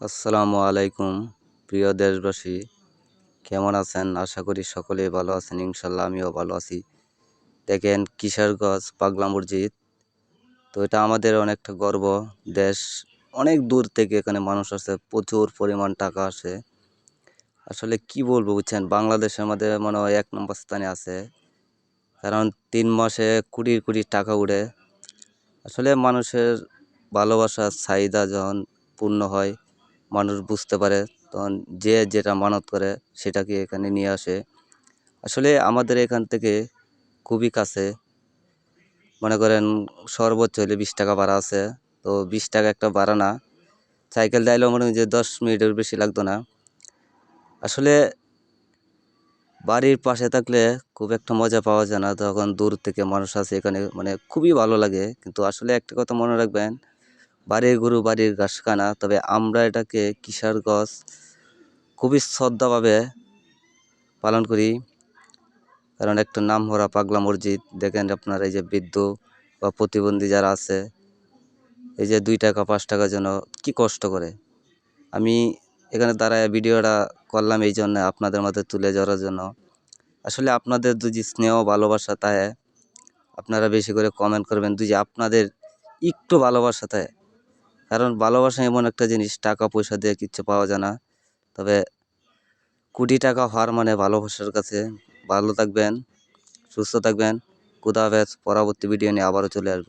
আসসালামু আলাইকুম, প্রিয় দেশবাসী। কেমন আছেন? আশা করি সকলেই ভালো আছেন ইনশাল্লাহ আমিও ভালো আছি। দেখেন কিশোরগঞ্জ পাগলা মসজিদ। তো এটা আমাদের অনেকটা গর্ব। দেশ অনেক দূর থেকে এখানে মানুষ আসে, প্রচুর পরিমাণ টাকা আসে। আসলে কি বলব, বুঝছেন? বাংলাদেশের মধ্যে মনে হয় এক নম্বর স্থানে আছে। কারণ তিন মাসে কোটি কোটি টাকা উড়ে। আসলে মানুষের ভালোবাসার চাহিদা যখন পূর্ণ হয় মানুষ বুঝতে পারে, তখন যে যেটা মানত করে সেটাকে এখানে নিয়ে আসে। আসলে আমাদের এখান থেকে খুবই কাছে, মনে করেন সর্বোচ্চ হলে বিশ টাকা ভাড়া আছে। তো বিশ টাকা একটা ভাড়া না, সাইকেল দাইলেও মনে হয় যে দশ মিনিটের বেশি লাগতো না। আসলে বাড়ির পাশে থাকলে খুব একটা মজা পাওয়া যায় না, তখন দূর থেকে মানুষ আসে এখানে মানে খুবই ভালো লাগে। কিন্তু আসলে একটা কথা মনে রাখবেন বাড়ির গরু, বাড়ির ঘাস খানা তবে আমরা এটাকে কিশোর গছ খুবই শ্রদ্ধাভাবে পালন করি। কারণ একটা নাম হরা পাগলা মসজিদ, দেখেন আপনার এই যে বৃদ্ধ বা প্রতিবন্ধী যারা আছে, এই যে দুই টাকা, পাঁচ টাকার জন্য কি কষ্ট করে। আমি এখানে দাঁড়ায় ভিডিওটা করলাম এই জন্য আপনাদের মধ্যে তুলে ধরার জন্য। আসলে আপনাদের যদি স্নেহ, ভালোবাসা তাই আপনারা বেশি করে কমেন্ট করবেন। দুই যে আপনাদের একটু ভালোবাসা তাই কারণ ভালোবাসা এমন একটা জিনিস টাকা পয়সা দিয়ে কিচ্ছু পাওয়া যায় না। তবে কোটি টাকা হওয়ার মানে ভালোবাসার কাছে ভালো থাকবেন, সুস্থ থাকবেন। খুদা হাফেজ, পরবর্তী ভিডিও নিয়ে আবারও চলে আসব।